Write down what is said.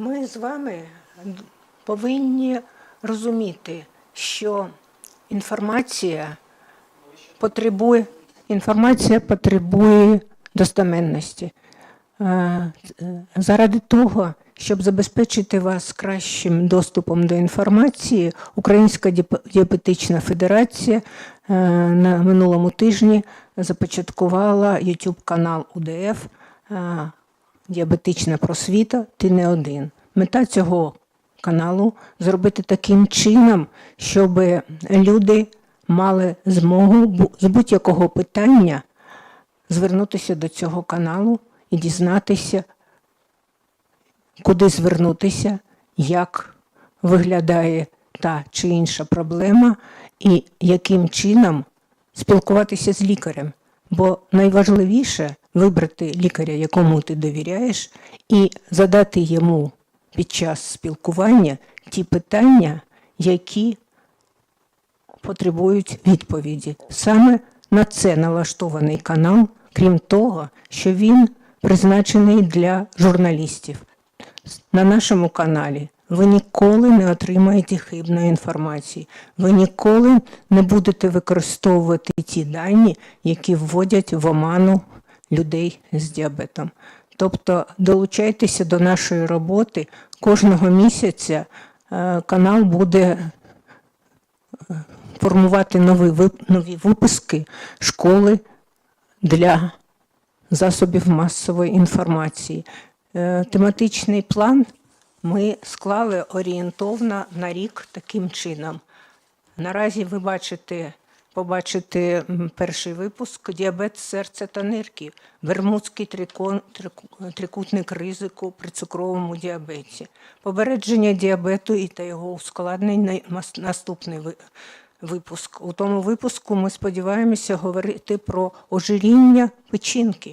Ми з вами повинні розуміти, що інформація потребує, інформація потребує достеменності. Е, Заради того, щоб забезпечити вас кращим доступом до інформації, Українська діабетична федерація е, на минулому тижні започаткувала YouTube канал УДФ е, Діабетична просвіта Ти не один. Мета цього каналу зробити таким чином, щоб люди мали змогу з будь-якого питання звернутися до цього каналу і дізнатися, куди звернутися, як виглядає та чи інша проблема, і яким чином спілкуватися з лікарем. Бо найважливіше вибрати лікаря, якому ти довіряєш, і задати йому під час спілкування ті питання, які потребують відповіді. Саме на це налаштований канал, крім того, що він призначений для журналістів. На нашому каналі ви ніколи не отримаєте хибної інформації. Ви ніколи не будете використовувати ті дані, які вводять в оману людей з діабетом. Тобто долучайтеся до нашої роботи. Кожного місяця е, канал буде е, формувати нові, нові випуски школи для засобів масової інформації. Е, Тематичний план ми склали орієнтовно на рік таким чином. Наразі ви бачите, побачите м, перший випуск діабет серця та нирки, вермутський трикон, трику- трикутник ризику при цукровому діабеті, попередження діабету і та його ускладнень на- наступний ви- випуск. У тому випуску ми сподіваємося говорити про ожиріння печінки,